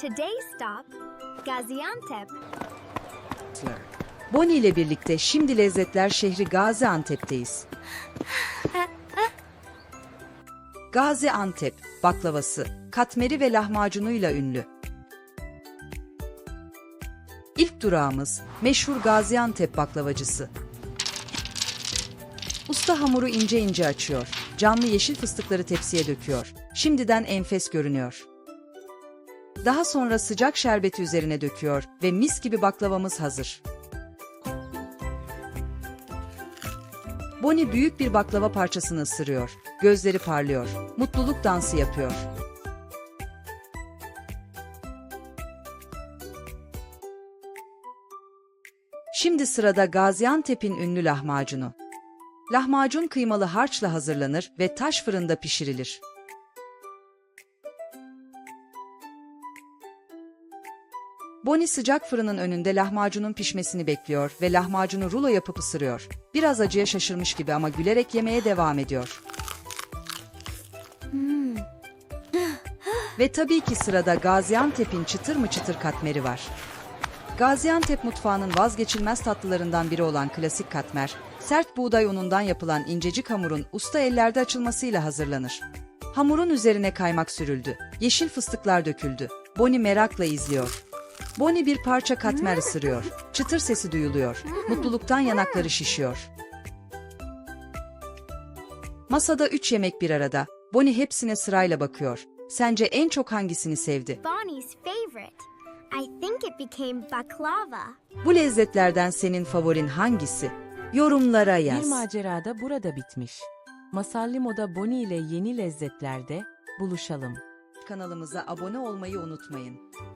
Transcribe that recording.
Today's stop, Gaziantep. Bonnie ile birlikte şimdi lezzetler şehri Gaziantep'teyiz. Gaziantep baklavası, katmeri ve lahmacunuyla ünlü. İlk durağımız meşhur Gaziantep baklavacısı. Usta hamuru ince ince açıyor. Canlı yeşil fıstıkları tepsiye döküyor. Şimdiden enfes görünüyor. Daha sonra sıcak şerbeti üzerine döküyor ve mis gibi baklavamız hazır. Bonnie büyük bir baklava parçasını ısırıyor. Gözleri parlıyor. Mutluluk dansı yapıyor. Şimdi sırada Gaziantep'in ünlü lahmacunu. Lahmacun kıymalı harçla hazırlanır ve taş fırında pişirilir. Bonnie sıcak fırının önünde lahmacunun pişmesini bekliyor ve lahmacunu rulo yapıp ısırıyor. Biraz acıya şaşırmış gibi ama gülerek yemeye devam ediyor. ve tabii ki sırada Gaziantep'in çıtır mı çıtır katmeri var. Gaziantep mutfağının vazgeçilmez tatlılarından biri olan klasik katmer, sert buğday unundan yapılan incecik hamurun usta ellerde açılmasıyla hazırlanır. Hamurun üzerine kaymak sürüldü, yeşil fıstıklar döküldü. Bonnie merakla izliyor. Bonnie bir parça katmer ısırıyor. Çıtır sesi duyuluyor. Mutluluktan yanakları şişiyor. Masada üç yemek bir arada. Bonnie hepsine sırayla bakıyor. Sence en çok hangisini sevdi? Bonnie's favorite. I think it became baklava. Bu lezzetlerden senin favorin hangisi? Yorumlara Bir yaz. macerada burada bitmiş. Masallimo'da Bonnie ile yeni lezzetlerde buluşalım. Kanalımıza abone olmayı unutmayın.